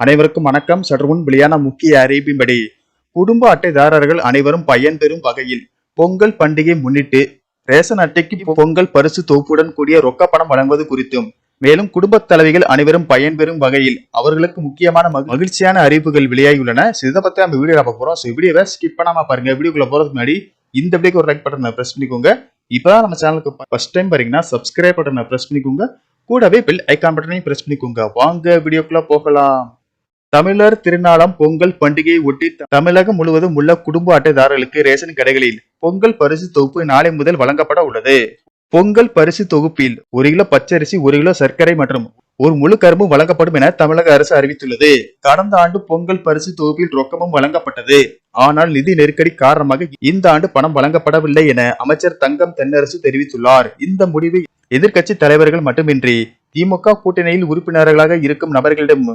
அனைவருக்கும் வணக்கம். சற்று முன் வெளியான முக்கிய அறிவிப்பின்படி குடும்ப அட்டைதாரர்கள் அனைவரும் பயன்பெறும் வகையில் பொங்கல் பண்டிகை முன்னிட்டு ரேஷன் அட்டைக்கு பொங்கல் பரிசு தொகுப்புடன் கூடிய ரொக்க பணம் வழங்குவது குறித்தும் மேலும் குடும்பத் தலைவிகள் அனைவரும் பயன்பெறும் வகையில் அவர்களுக்கு முக்கியமான மகிழ்ச்சியான அறிவிப்புகள் வெளியாகியுள்ளன. So, இதை பத்தி நம்ம வீடியோ பார்க்க போறோம். ஸோ வீடியோவை ஸ்கிப் பண்ணாம பாருங்க. வீடியோக்குள்ள போறதுக்கு முன்னாடி இந்த வீடியோக்கு ஒரு லைக் பட்டனை பிரஸ் பண்ணிக்கோங்க. இப்பதான் நம்ம சேனலுக்கு ஃபர்ஸ்ட் டைம் பாருங்கன்னா சப்ஸ்கிரைப் பட்டனை பிரஸ் பண்ணிக்கோங்க. கூடவே பெல் ஐக்கான் பட்டனையும் பிரஸ் பண்ணிக்கோங்க. வாங்க வீடியோக்குள்ள போகலாம். தமிழர் திருநாளாம் பொங்கல் பண்டிகையை ஒட்டி தமிழகம் முழுவதும் உள்ள குடும்ப அட்டைதாரர்களுக்கு ரேஷன் கடைகளில் பொங்கல் பரிசு தொகுப்பு நாளை முதல் வழங்கப்பட உள்ளது. பொங்கல் பரிசு தொகுப்பில் ஒரு கிலோ பச்சரிசி ஒரு கிலோ சர்க்கரை மற்றும் ஒரு முழு கரும்பு வழங்கப்படும் என தமிழக அரசு அறிவித்துள்ளது. கடந்த ஆண்டு பொங்கல் பரிசு தொகுப்பில் ரொக்கமும் வழங்கப்பட்டது. ஆனால் நிதி நெருக்கடி காரணமாக இந்த ஆண்டு பணம் வழங்கப்படவில்லை என அமைச்சர் தங்கம் தென்னரசு தெரிவித்துள்ளார். இந்த முடிவை எதிர்க்கட்சி தலைவர்கள் மட்டுமின்றி திமுக கூட்டணியில் உறுப்பினர்களாக இருக்கும் நபர்களிடம்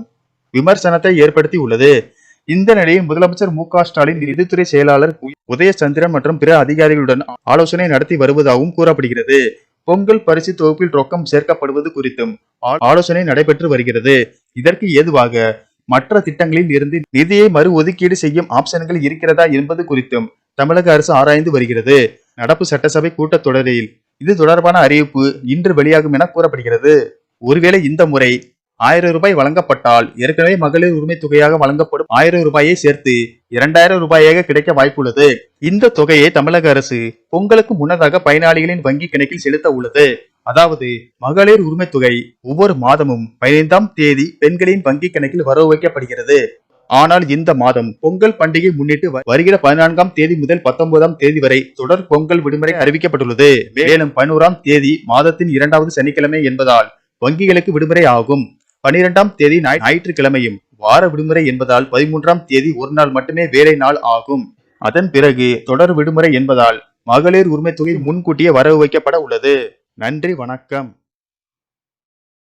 விமர்சனத்தை ஏற்படுத்தி உள்ளது. இந்த நிலையில் முதலமைச்சர் மு க ஸ்டாலின் நிதித்துறை செயலாளர் உதயசந்திரன் மற்றும் பிற அதிகாரிகளுடன் ஆலோசனை நடத்தி வருவதாகவும் கூறப்படுகிறது. பொங்கல் பரிசு தொகுப்பில் ரொக்கம் சேர்க்கப்படுவது குறித்தும் ஆ- ஆலோசனை நடைபெற்று வருகிறது. இதற்கு ஏதுவாக மற்ற திட்டங்களில் இருந்து நிதியை மறு ஒதுக்கீடு செய்யும் ஆப்ஷன்கள் இருக்கிறதா என்பது குறித்தும் தமிழக அரசு ஆராய்ந்து வருகிறது. நடப்பு சட்டசபை கூட்டத்தொடரில் இது தொடர்பான அறிவிப்பு இன்று வெளியாகும் என கூறப்படுகிறது. ஒருவேளை இந்த முறை ஆயிரம் ரூபாய் வழங்கப்பட்டால் ஏற்கனவே மகளிர் உரிமை தொகையாக வழங்கப்படும் ஆயிரம் ரூபாயை சேர்த்து இரண்டாயிரம் ரூபாயாக கிடைக்க வாய்ப்புள்ளது. இந்த தொகையை தமிழக அரசு பொங்கலுக்கு முன்னதாக பயனாளிகளின் வங்கி கணக்கில் செலுத்த உள்ளது. அதாவது மகளிர் உரிமை தொகை ஒவ்வொரு மாதமும் பதினைந்தாம் தேதி பெண்களின் வங்கி கணக்கில் வரவு வைக்கப்படுகிறது. ஆனால் இந்த மாதம் பொங்கல் பண்டிகை முன்னிட்டு வ- வருகிற பதினான்காம் தேதி முதல் பத்தொன்பதாம் தேதி வரை தொடர் பொங்கல் விடுமுறை அறிவிக்கப்பட்டுள்ளது. மேலும் பதினோராம் தேதி மாதத்தின் இரண்டாவது சனிக்கிழமை என்பதால் வங்கிகளுக்கு விடுமுறை ஆகும். பனிரெண்டாம் தேதி ஞாயிற்றுக்கிழமையும் வார விடுமுறை என்பதால் பதிமூன்றாம் தேதி ஒரு நாள் மட்டுமே வேலை நாள் ஆகும். அதன் பிறகு தொடர் விடுமுறை என்பதால் மகளிர் உரிமை தொகை முன்கூட்டியே வரவு வைக்கப்பட உள்ளது. நன்றி வணக்கம்.